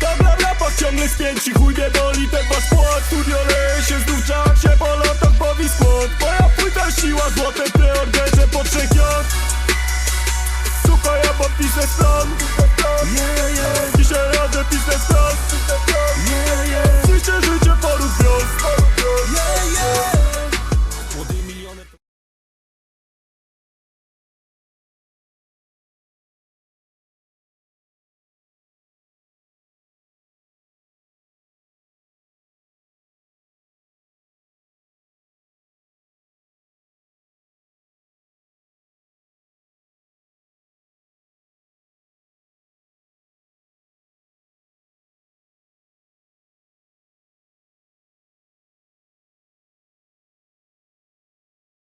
Ta bla bla pas ciągle spięci Chuj nie boli ten wasz płat Studio leje się znów czak się po latach bawi skład Moja płyta siła złote preorderze po trzech jazd Słuchaj, ja podpiszę stan.